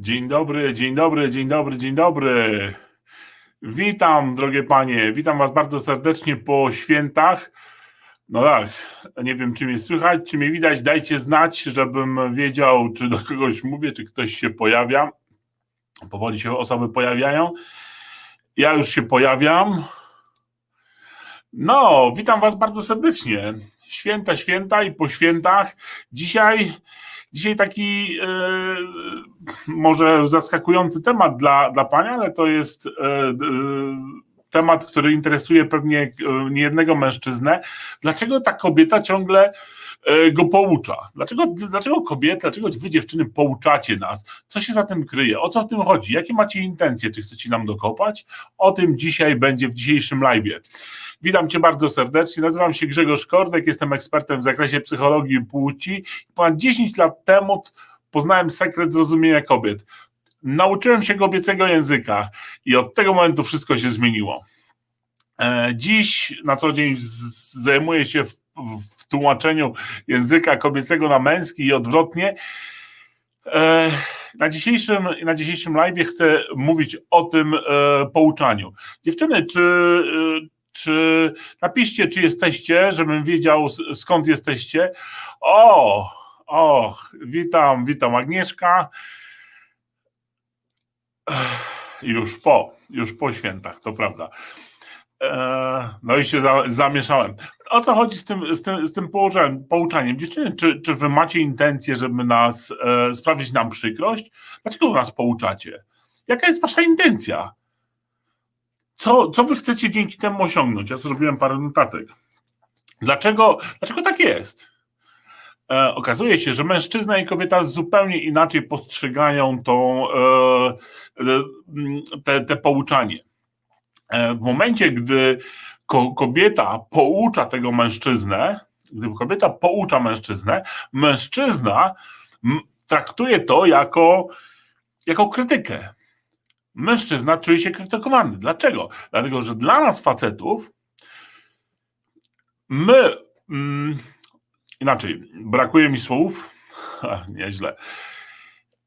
Dzień dobry, dzień dobry, dzień dobry, dzień dobry. Witam, drogie panie, witam was bardzo serdecznie po świętach. No tak, nie wiem, czy mnie słychać, czy mnie widać. Dajcie znać, żebym wiedział, czy do kogoś mówię, czy ktoś się pojawia. Powoli się osoby pojawiają. Ja już się pojawiam. No, witam was bardzo serdecznie. Święta, święta i po świętach. Dzisiaj Dzisiaj taki e, może zaskakujący temat dla, dla Pani, ale to jest e, e, temat, który interesuje pewnie niejednego mężczyznę. Dlaczego ta kobieta ciągle go poucza? Dlaczego, dlaczego kobiety, dlaczego wy dziewczyny pouczacie nas? Co się za tym kryje? O co w tym chodzi? Jakie macie intencje? Czy chcecie nam dokopać? O tym dzisiaj będzie w dzisiejszym live. Witam Cię bardzo serdecznie. Nazywam się Grzegorz Kordek, jestem ekspertem w zakresie psychologii płci. Ponad 10 lat temu poznałem sekret zrozumienia kobiet. Nauczyłem się kobiecego języka i od tego momentu wszystko się zmieniło. E, Dziś na co dzień zajmuję się w, w tłumaczeniu języka kobiecego na męski i odwrotnie. E, Na dzisiejszym, na dzisiejszym live chcę mówić o tym e, pouczaniu. Dziewczyny, czy, czy napiszcie, czy jesteście, żebym wiedział skąd jesteście. O, o, witam, witam Agnieszka. Już po, już po świętach, to prawda. E, No i się za, zamieszałem. O co chodzi z tym, z tym, z tym położeniem, pouczaniem? Dziewczyny, czy, czy wy macie intencję, żeby nas e, sprawić nam przykrość? Dlaczego nas pouczacie? Jaka jest wasza intencja? Co, co wy chcecie dzięki temu osiągnąć? Ja zrobiłem parę notatek. Dlaczego, dlaczego tak jest? E, okazuje się, że mężczyzna i kobieta zupełnie inaczej postrzegają tą, e, e, te, te pouczanie. E, w momencie, gdy ko, kobieta poucza tego mężczyznę, gdy kobieta poucza mężczyznę, mężczyzna traktuje to jako, jako krytykę. Mężczyzna czuje się krytykowany. Dlaczego? Dlatego, że dla nas facetów my mm, inaczej, brakuje mi słów. Nieźle.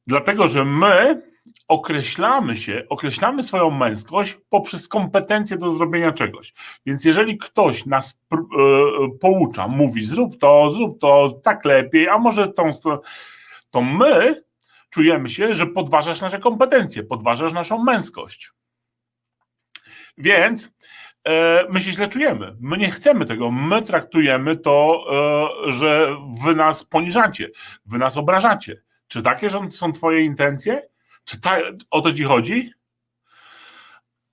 Dlatego, że my określamy się, określamy swoją męskość poprzez kompetencję do zrobienia czegoś. Więc jeżeli ktoś nas e, poucza, mówi zrób to, zrób to, tak lepiej, a może tą to my czujemy się, że podważasz nasze kompetencje, podważasz naszą męskość. Więc e, my się źle czujemy. My nie chcemy tego. My traktujemy to, e, że wy nas poniżacie, wy nas obrażacie. Czy takie są- Twoje intencje? Czy ta, o to ci chodzi?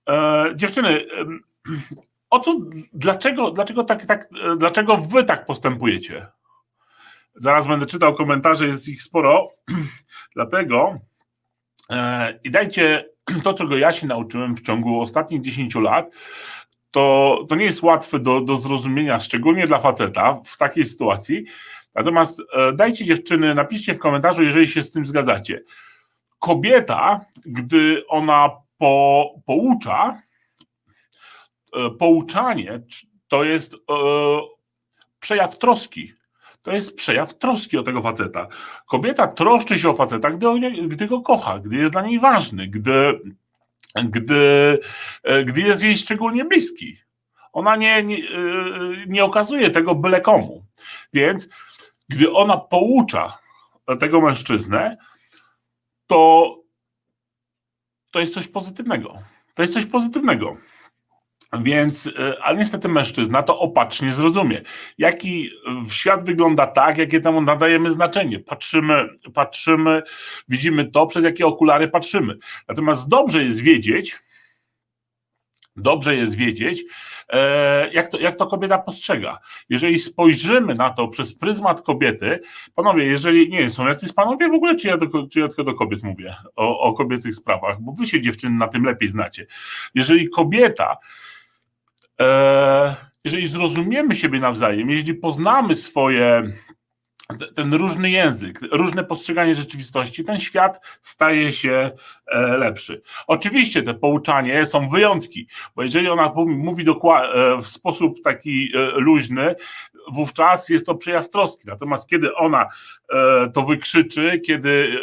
E, dziewczyny, o co, dlaczego, dlaczego, tak, tak, dlaczego wy tak postępujecie? Zaraz będę czytał komentarze, jest ich sporo. Dlatego e, i dajcie to, czego ja się nauczyłem w ciągu ostatnich 10 lat, to, to nie jest łatwe do, do zrozumienia, szczególnie dla faceta w takiej sytuacji. Natomiast e, dajcie dziewczyny, napiszcie w komentarzu, jeżeli się z tym zgadzacie. Kobieta, gdy ona po, poucza, e, pouczanie to jest e, przejaw troski. To jest przejaw troski o tego faceta. Kobieta troszczy się o faceta, gdy, nie- gdy go kocha, gdy jest dla niej ważny, gdy, gdy, e, gdy jest jej szczególnie bliski. Ona nie, nie, e, nie okazuje tego byle komu. Więc gdy ona poucza tego mężczyznę, to, to jest coś pozytywnego. To jest coś pozytywnego. Więc, e, ale niestety mężczyzna to opacznie zrozumie. Jaki w świat wygląda tak, jakie temu nadajemy znaczenie. Patrzymy, patrzymy, widzimy to, przez jakie okulary patrzymy. Natomiast dobrze jest wiedzieć, dobrze jest wiedzieć, e, jak to, jak to kobieta postrzega. Jeżeli spojrzymy na to przez pryzmat kobiety, panowie, jeżeli nie są jacyś panowie w ogóle, czy ja, do, czy ja tylko do kobiet mówię o, o kobiecych sprawach, bo wy się dziewczyny na tym lepiej znacie. Jeżeli kobieta, e, jeżeli zrozumiemy siebie nawzajem, jeżeli poznamy swoje ten różny język, różne postrzeganie rzeczywistości, ten świat staje się e, lepszy. Oczywiście te pouczanie są wyjątki, bo jeżeli ona mówi, e, w sposób taki e, luźny, wówczas jest to przejaw troski. Natomiast kiedy ona to wykrzyczy, kiedy,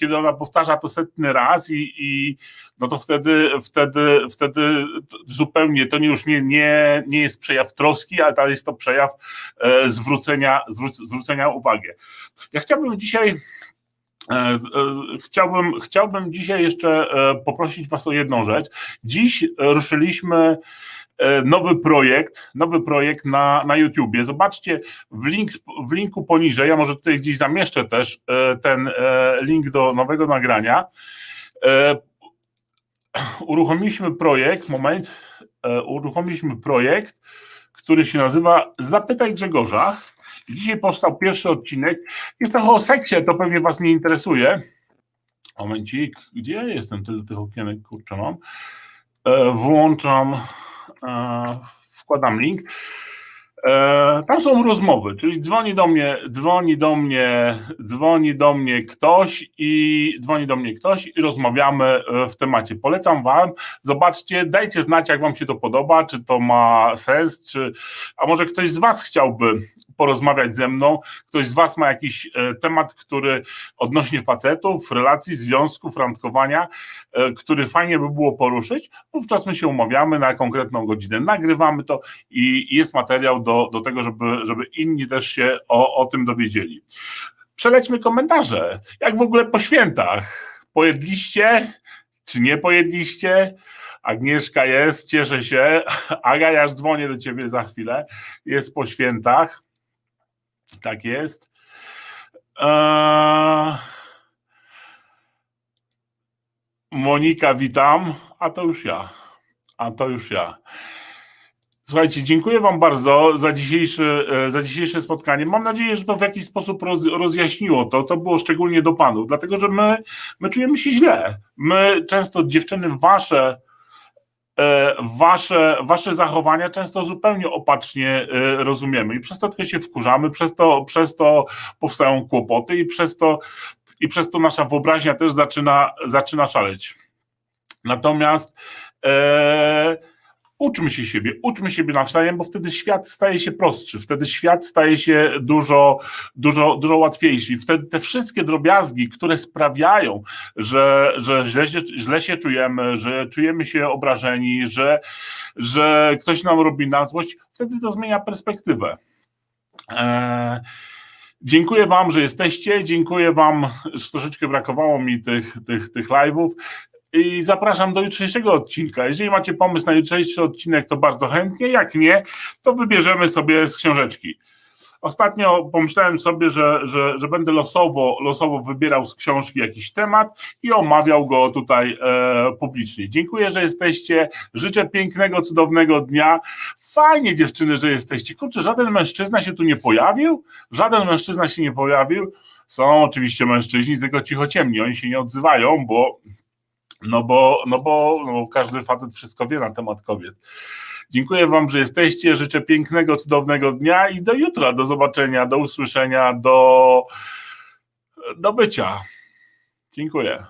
kiedy ona powtarza to setny raz i, i no to wtedy, wtedy, wtedy zupełnie to już nie, nie, nie jest przejaw troski, ale to jest to przejaw zwrócenia, zwróc, zwrócenia uwagi. Ja chciałbym dzisiaj e, e, Chciałbym, chciałbym dzisiaj jeszcze e, poprosić Was o jedną rzecz. Dziś ruszyliśmy nowy projekt, nowy projekt na, na YouTubie. Zobaczcie w, link, w linku poniżej, ja może tutaj gdzieś zamieszczę też ten link do nowego nagrania. Uruchomiliśmy projekt, moment, uruchomiliśmy projekt, który się nazywa Zapytaj Grzegorza. Dzisiaj powstał pierwszy odcinek. Jest trochę o seksie, to pewnie Was nie interesuje. Momencik, gdzie ja jestem? Tyle tych okienek, kurczę mam. E, włączam, e, wkładam link. E, tam są rozmowy, czyli dzwoni do mnie, dzwoni do mnie, dzwoni do mnie ktoś i dzwoni do mnie ktoś i rozmawiamy w temacie. Polecam wam, zobaczcie, dajcie znać, jak wam się to podoba, czy to ma sens, czy a może ktoś z was chciałby porozmawiać ze mną, ktoś z was ma jakiś e, temat, który odnośnie facetów, relacji, związków, randkowania, e, który fajnie by było poruszyć, wówczas my się umawiamy na konkretną godzinę, nagrywamy to i jest materiał do, do tego, żeby, żeby inni też się o, o tym dowiedzieli. Przelećmy komentarze. Jak w ogóle po świętach? Pojedliście? Czy nie pojedliście? Agnieszka jest, cieszę się. Aga, ja dzwonię do ciebie za chwilę. Jest po świętach. Tak jest. Eee... Monika, witam. A to już ja. A to już ja. Słuchajcie, dziękuję Wam bardzo za dzisiejsze, e, za dzisiejsze spotkanie. Mam nadzieję, że to w jakiś sposób roz, rozjaśniło to. To było szczególnie do panów, dlatego że my, my czujemy się źle. My często dziewczyny wasze, wasze, wasze zachowania często zupełnie opacznie e, rozumiemy i przez to tylko się wkurzamy, przez to, przez to powstają kłopoty i przez to, i przez to nasza wyobraźnia też zaczyna, zaczyna szaleć. Natomiast e, uczmy się siebie, uczmy siebie nawzajem, bo wtedy świat staje się prostszy, wtedy świat staje się dużo, dużo, dużo łatwiejszy. Wtedy te wszystkie drobiazgi, które sprawiają, że, że źle, się, źle się czujemy, że czujemy się obrażeni, że, że ktoś nam robi na złość, wtedy to zmienia perspektywę. Eee, Dziękuję Wam, że jesteście. Dziękuję Wam, że troszeczkę brakowało mi tych, tych, tych live'ów. I zapraszam do jutrzejszego odcinka. Jeżeli macie pomysł na jutrzejszy odcinek, to bardzo chętnie. Jak nie, to wybierzemy sobie z książeczki. Ostatnio pomyślałem sobie, że, że, że będę losowo, losowo wybierał z książki jakiś temat i omawiał go tutaj e, publicznie. Dziękuję, że jesteście. Życzę pięknego, cudownego dnia. Fajnie, dziewczyny, że jesteście. Kurczę, żaden mężczyzna się tu nie pojawił? Żaden mężczyzna się nie pojawił. Są oczywiście mężczyźni, tylko cicho ciemni. Oni się nie odzywają, bo no bo, no bo no każdy facet wszystko wie na temat kobiet. Dziękuję Wam, że jesteście. Życzę pięknego, cudownego dnia i do jutra. Do zobaczenia, do usłyszenia, do, do bycia. Dziękuję.